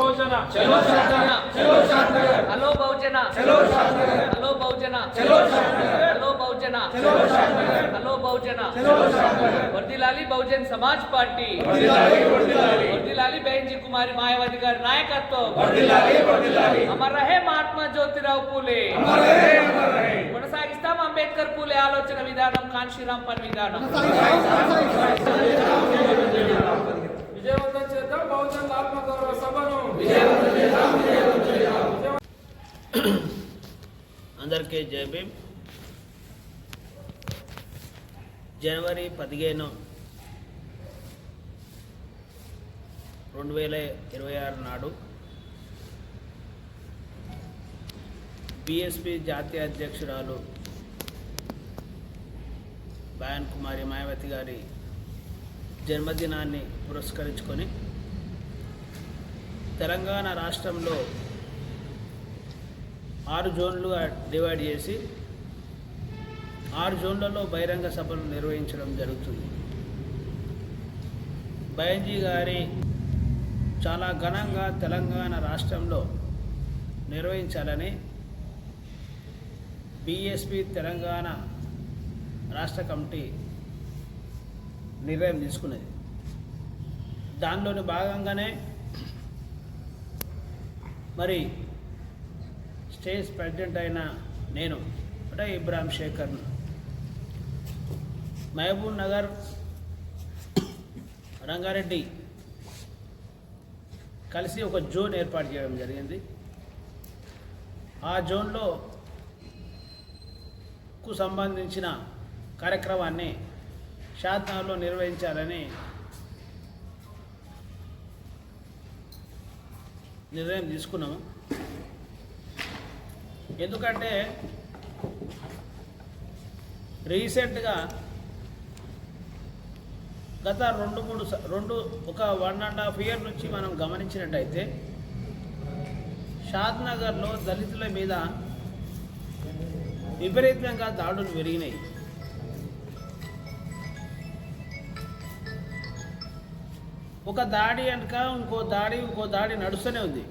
బహుజన చలో శాతన చలో శాంతనగర్ హలో బహుజన. చలో శాంతనగర్ హలో బహుజన. చలో శాంతనగర్ హలో బహుజన. చలో శాంతనగర్ హలో బహుజన. చలో శాంతనగర్ వర్దిలాలి బహుజన్ సమాజ్ పార్టీ. వర్ధిల్లాలి వర్ధిల్లాలి వర్దిలాలి బహన్జీ కుమారి మాయావతి గారి నాయకత్వం. వర్ధిల్లాలి వర్ధిల్లాలి అమర్ రహే మహాత్మా జ్యోతిరావు పూలే. అమర్ రహే అమర్ రహే. కొనసాగిస్తాం అంబేద్కర్ పూలే ఆలోచన విధానం కాన్షీరాం పని విధానం విజయవంతం చేద్దాం బహుజన్ ఆత్మగౌరవ సభను అందరికీ జై భీమ్ జనవరి పదిహేను రెండు వేల ఇరవై ఆరు నాడు బిఎస్పి జాతీయ అధ్యక్షురాలు బయాన్ కుమారి మాయావతి గారి జన్మదినాన్ని పురస్కరించుకొని తెలంగాణ రాష్ట్రంలో ఆరు జోన్లుగా డివైడ్ చేసి ఆరు జోన్లలో బహిరంగ సభలు నిర్వహించడం జరుగుతుంది. బయంజీ గారి చాలా ఘనంగా తెలంగాణ రాష్ట్రంలో నిర్వహించాలని బిఎస్పి తెలంగాణ రాష్ట్ర కమిటీ నిర్ణయం తీసుకున్నది. దానిలోని భాగంగానే మరి స్టేజ్ ప్రెసిడెంట్ అయిన నేను అంటే ఇబ్రాహిం శేఖర్ మహబూబ్ నగర్ రంగారెడ్డి కలిసి ఒక జోన్ ఏర్పాటు చేయడం జరిగింది. ఆ జోన్లో కు సంబంధించిన కార్యక్రమాన్ని షాద్నగర్లో నిర్వహించాలని నిర్ణయం తీసుకున్నాము. ఎందుకంటే రీసెంట్గా గత రెండు మూడు స- రెండు ఒక వన్ అండ్ హాఫ్ ఇయర్ నుంచి మనం గమనించినట్టయితే షాద్నగర్లో దళితుల మీద విపరీతంగా దాడులు పెరిగినాయి. ఒక దాడి వెనుక ఇంకో దాడి ఇంకో దాడి నడుస్తూనే ఉంది.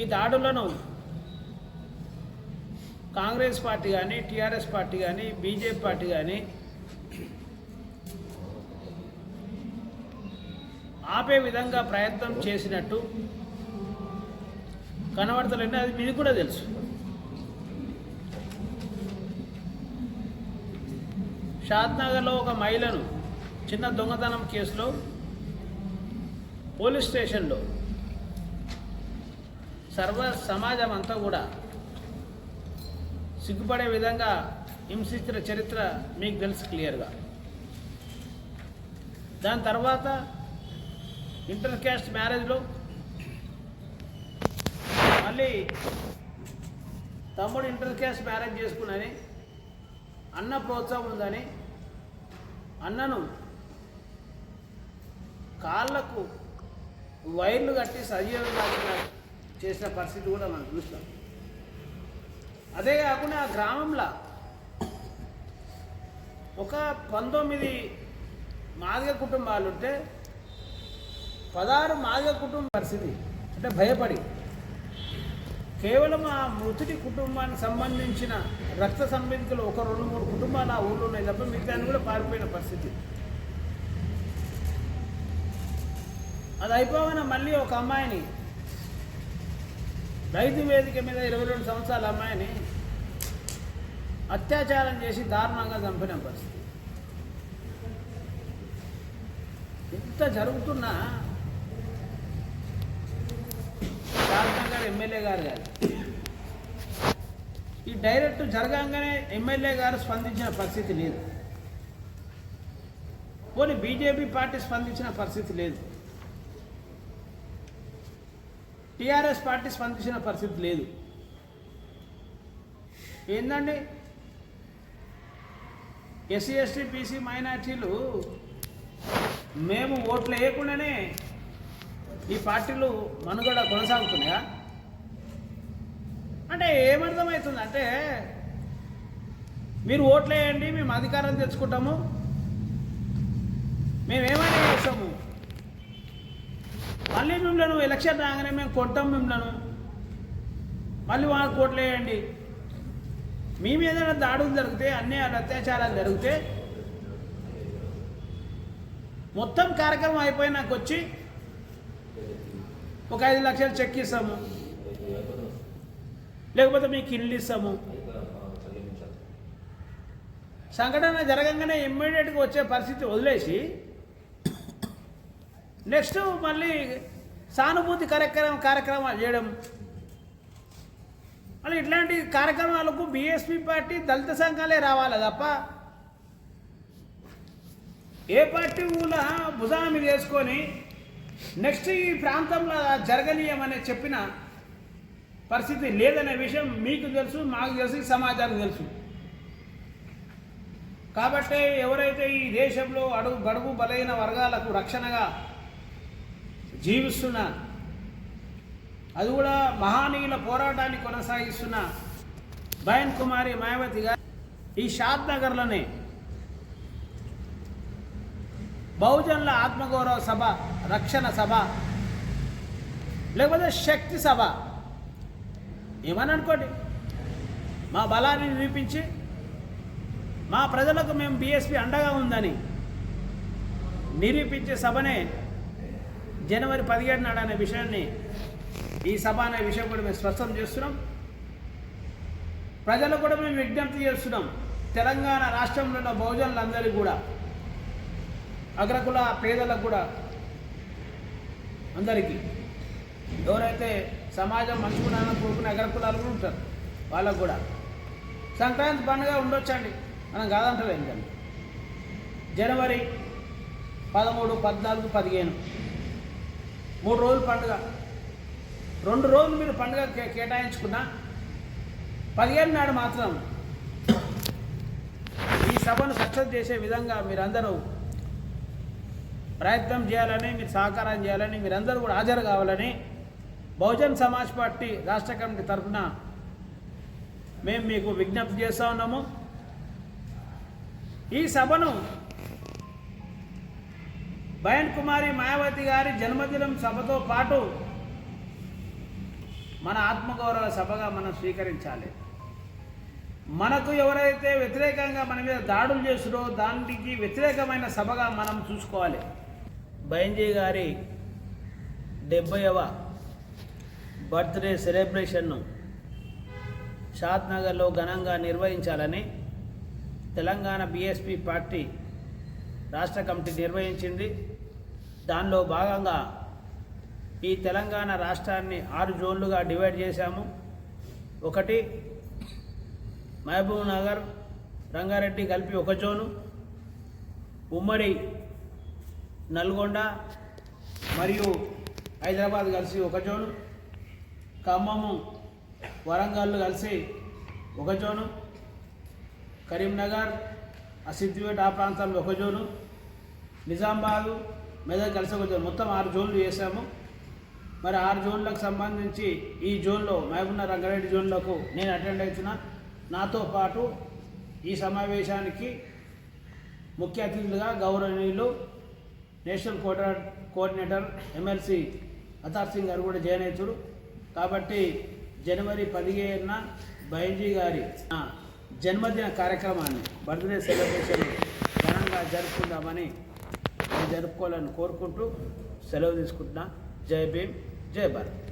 ఈ దాడులను కాంగ్రెస్ పార్టీ కానీ టీఆర్ఎస్ పార్టీ కానీ బీజేపీ పార్టీ కానీ ఆపే విధంగా ప్రయత్నం చేసినట్టు కనబడతలేండి అది మీకు కూడా తెలుసు. షాద్నగర్లో ఒక మహిళను చిన్న దొంగతనం కేసులో పోలీస్ స్టేషన్లో సర్వ సమాజం అంతా కూడా సిగ్గుపడే విధంగా హింసించిన చరిత్ర మీకు తెలుసు క్లియర్గా. దాని తర్వాత ఇంటర్ క్యాస్ట్ మ్యారేజ్లో మళ్ళీ తమ్ముడు ఇంటర్ క్యాస్ట్ మ్యారేజ్ చేసుకున్నాని అన్న ప్రోత్సాహం ఉందని అన్నను కాళ్ళకు వైర్లు కట్టి సజీవంగా చేసిన పరిస్థితి కూడా మనం చూస్తాం. అదే కాకుండా ఆ గ్రామంలో ఒక పంతొమ్మిది మాదిగ కుటుంబాలు ఉంటే పదహారు మాదిగ కుటుంబ పరిస్థితి అంటే భయపడి కేవలం ఆ మృతుడి కుటుంబానికి సంబంధించిన రక్త సంబంధికులు ఒక రెండు మూడు కుటుంబాలు ఆ ఊళ్ళో ఉన్నాయి తప్ప మిగతాన్ని కూడా పారిపోయిన పరిస్థితి. అది అయిపోగానే మళ్ళీ ఒక అమ్మాయిని రైతు వేదిక మీద ఇరవై రెండు సంవత్సరాల అమ్మాయిని అత్యాచారం చేసి దారుణంగా చంపిన పరిస్థితి. ఇంత జరుగుతున్నా శారదా గారు ఎమ్మెల్యే గారు గారు ఈ డైరెక్ట్ జరగంగానే ఎమ్మెల్యే గారు స్పందించిన పరిస్థితి లేదు. పోనీ బీజేపీ పార్టీ స్పందించిన పరిస్థితి లేదు. టీఆర్ఎస్ పార్టీ స్పందించిన పరిస్థితి లేదు. ఏంటండి ఎస్సీ ఎస్టీ బీసీ మైనార్టీలు మేము ఓట్లు వేయకుండానే ఈ పార్టీలు మనుగడ కొనసాగుతున్నాయా? అంటే ఏమర్థమవుతుంది అంటే మీరు ఓట్లు వేయండి మేము అధికారం తెచ్చుకుంటాము. మేమేమైనా చేస్తాము? మళ్ళీ మిమ్మల్ని ఎలక్షన్ రాగానే మేము కొంటాం మిమ్మల్ని. మళ్ళీ వాళ్ళకి ఓట్లు వేయండి. మీ మీద ఏదైనా దాడులు జరిగితే అన్యాయాలు అత్యాచారాలు జరిగితే మొత్తం కార్యక్రమం అయిపోయినాక వచ్చి ఒక ఐదు లక్షలు చెక్ ఇస్తాము. లేకపోతే మీకు ఇల్లు ఇస్తాము. సంఘటన జరగంగానే ఇమ్మీడియట్గా వచ్చే పరిస్థితి వదిలేసి నెక్స్ట్ మళ్ళీ సానుభూతి కార్యక్రమం కార్యక్రమాలు చేయడం మళ్ళీ ఇట్లాంటి కార్యక్రమాలకు బీఎస్పీ పార్టీ దళిత సంఘాలే రావాలి తప్ప ఏ పార్టీ ఊళ్ళ భుజాన చేసుకొని నెక్స్ట్ ఈ ప్రాంతంలో జరగనీయమని చెప్పిన పరిస్థితి లేదనే విషయం మీకు తెలుసు మాకు తెలుసు సమాచారం సమాజానికి తెలుసు. కాబట్టి ఎవరైతే ఈ దేశంలో అడుగు గడుగు బలైన వర్గాలకు రక్షణగా జీవిస్తున్న అది కూడా మహానీయుల పోరాటాన్ని కొనసాగిస్తున్న బయన్ కుమారి మాయావతి గారు ఈ షాద్ నగర్లోనే బహుజనుల ఆత్మగౌరవ సభ రక్షణ సభ లేకపోతే శక్తి సభ. ఏమని అనుకోండి మా బలాన్ని నిరూపించి మా ప్రజలకు మేము బీఎస్పీ అండగా ఉందని నిరూపించే సభనే జనవరి పదిహేడు నాడు అనే విషయాన్ని ఈ సభ అనే విషయం కూడా మేము స్పష్టం చేస్తున్నాం. ప్రజలకు కూడా మేము విజ్ఞప్తి చేస్తున్నాం. తెలంగాణ రాష్ట్రంలో ఉన్న బహుజనులందరికీ కూడా అగ్రకుల పేదలకు కూడా అందరికీ ఎవరైతే సమాజం మంచుకున్నానని కోరుకునే అగ్రకులాలు కూడా ఉంటారు. వాళ్ళకు కూడా. సంక్రాంతి పండుగ ఉండొచ్చండి. మనం కాదంటలేదు కానీ జనవరి పదమూడు పద్నాలుగు పదిహేను. మూడు రోజులు పండుగ. రెండు రోజులు మీరు పండుగ కే కేటాయించుకున్నా పదిహేను నాడు మాత్రం ఈ సభను సక్సెస్ చేసే విధంగా మీరందరూ ప్రయత్నం చేయాలని మీరు సహకారం చేయాలని మీరందరూ కూడా హాజరు కావాలని బహుజన్ సమాజ్ పార్టీ రాష్ట్ర కమిటీ తరఫున మేము మీకు విజ్ఞప్తి చేస్తూ ఉన్నాము. ఈ సభను బయన్ కుమారి మాయావతి గారి జన్మదినం సభతో పాటు మన ఆత్మగౌరవ సభగా మనం స్వీకరించాలి. మనకు ఎవరైతే వ్యతిరేకంగా మన మీద దాడులు చేస్తురో దానికి వ్యతిరేకమైన సభగా మనం చూసుకోవాలి. బైంజీ గారి డెబ్బైవ బర్త్డే సెలబ్రేషన్ను షాద్నగర్లో ఘనంగా నిర్వహించాలని తెలంగాణ బీఎస్పీ పార్టీ రాష్ట్ర కమిటీ నిర్వహించింది. దానిలో భాగంగా ఈ తెలంగాణ రాష్ట్రాన్ని ఆరు జోన్లుగా డివైడ్ చేశాము. ఒకటి మహబూబ్ నగర్ రంగారెడ్డి కలిపి ఒక జోను ఉమ్మడి నల్గొండ మరియు హైదరాబాద్ కలిసి ఒక జోను ఖమ్మము వరంగల్ కలిసి ఒక జోను కరీంనగర్ ఆ సిద్దిపేట ఆ ప్రాంతాల్లో ఒక జోను నిజామాబాదు మెదక్ కలిసి ఒక జోను. మొత్తం ఆరు జోన్లు చేశాము. మరి ఆరు జోన్లకు సంబంధించి ఈ జోన్లో మహబూబ్నగర్ రంగారెడ్డి జోన్లకు నేను అటెండ్ అవుతున్న నాతో పాటు ఈ సమావేశానికి ముఖ్య అతిథులుగా గౌరవనీయులు national coordinator coordinator MLC Atar Singh garu కూడా జాయిన్ అవుతారు కాబట్టి జనవరి పదిహేనున బైంజీ గారి జన్మదిన కార్యక్రమాన్ని బర్త్డే సెలబ్రేషన్ ఘనంగా జరుపుకుందామని జరుపుకోవాలని కోరుకుంటూ సెలవు తీసుకుంటున్నా. జై భీమ్. జై భారత్